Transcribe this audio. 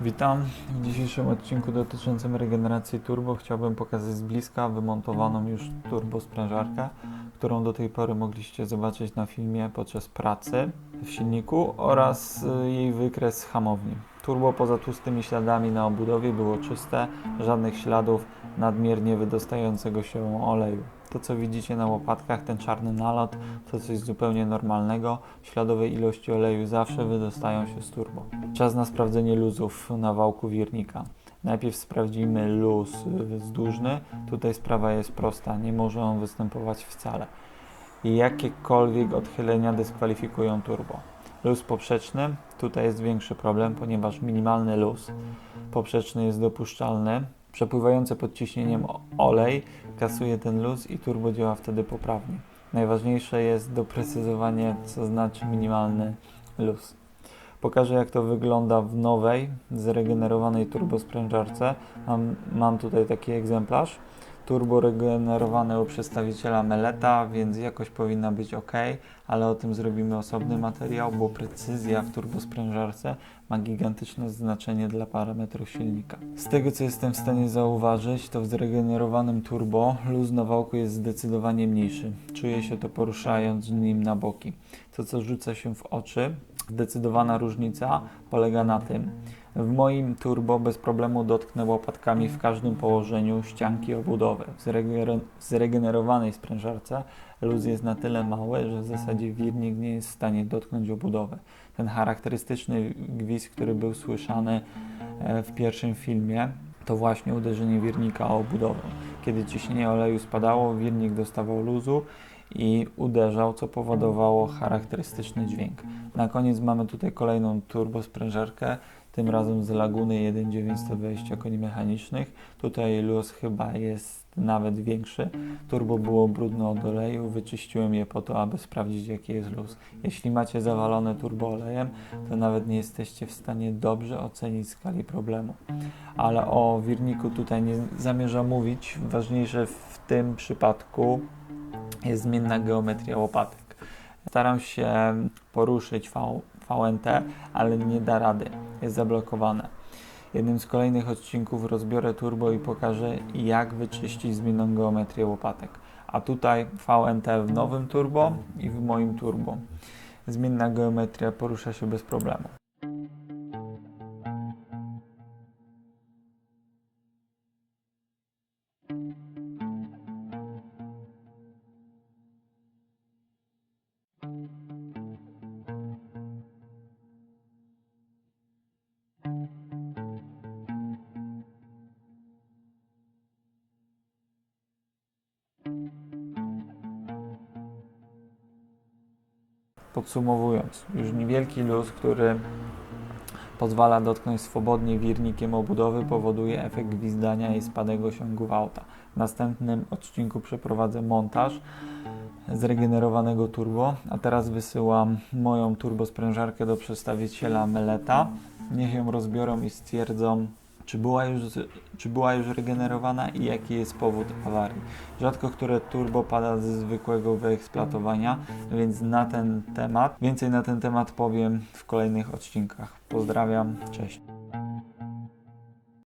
Witam. W dzisiejszym odcinku dotyczącym regeneracji turbo chciałbym pokazać z bliska wymontowaną już turbo sprężarkę, którą do tej pory mogliście zobaczyć na filmie podczas pracy w silniku oraz y, jej wykres hamowni. Turbo poza tłustymi śladami na obudowie było czyste, żadnych śladów nadmiernie wydostającego się oleju. To co widzicie na łopatkach, ten czarny nalot, to coś zupełnie normalnego. Śladowe ilości oleju zawsze wydostają się z turbo. Czas na sprawdzenie luzów na wałku wirnika. Najpierw sprawdzimy luz wzdłużny. Tutaj sprawa jest prosta, nie może on występować wcale. Jakiekolwiek odchylenia dyskwalifikują turbo. Luz poprzeczny, tutaj jest większy problem, ponieważ minimalny luz poprzeczny jest dopuszczalny. Przepływający pod ciśnieniem olej kasuje ten luz i turbo działa wtedy poprawnie. Najważniejsze jest doprecyzowanie, co znaczy minimalny luz. Pokażę jak to wygląda w nowej, zregenerowanej turbosprężarce. Mam, mam tutaj taki egzemplarz. Turbo regenerowane u przedstawiciela Meleta, więc jakość powinna być ok, ale o tym zrobimy osobny materiał, bo precyzja w turbosprężarce ma gigantyczne znaczenie dla parametrów silnika. Z tego co jestem w stanie zauważyć, to w zregenerowanym turbo luz na wałku jest zdecydowanie mniejszy. Czuję się to poruszając nim na boki. To co rzuca się w oczy, zdecydowana różnica polega na tym. W moim turbo bez problemu dotknę łopatkami w każdym położeniu ścianki obudowy. W zregener- w zregenerowanej sprężarce luz jest na tyle mały, że w zasadzie wirnik nie jest w stanie dotknąć obudowy. Ten charakterystyczny gwizd, który był słyszany e, w pierwszym filmie, to właśnie uderzenie wirnika o obudowę. Kiedy ciśnienie oleju spadało, wirnik dostawał luzu i uderzał, co powodowało charakterystyczny dźwięk. Na koniec mamy tutaj kolejną turbosprężarkę, tym razem z Laguny 19120 koni mechanicznych. Tutaj luz chyba jest nawet większy. Turbo było brudne od oleju, wyczyściłem je po to, aby sprawdzić jaki jest luz. Jeśli macie zawalone turbo olejem, to nawet nie jesteście w stanie dobrze ocenić skali problemu. Ale o wirniku tutaj nie zamierzam mówić. Ważniejsze w tym przypadku jest zmienna geometria łopatek. Staram się poruszyć v, VNT, ale nie da rady. Jest zablokowane. Jednym z kolejnych odcinków rozbiorę turbo i pokażę jak wyczyścić zmienną geometrię łopatek. A tutaj VNT w nowym turbo i w moim turbo. Zmienna geometria porusza się bez problemu. Podsumowując, już niewielki luz, który pozwala dotknąć swobodnie wirnikiem obudowy, powoduje efekt gwizdania i spadek osiągów auta. W następnym odcinku przeprowadzę montaż zregenerowanego turbo, a teraz wysyłam moją turbosprężarkę do przedstawiciela Meleta. Niech ją rozbiorą i stwierdzą, czy była już, czy była już regenerowana i jaki jest powód awarii. Rzadko które turbo pada ze zwykłego wyeksploatowania, więc na ten temat, więcej na ten temat powiem w kolejnych odcinkach. Pozdrawiam, cześć.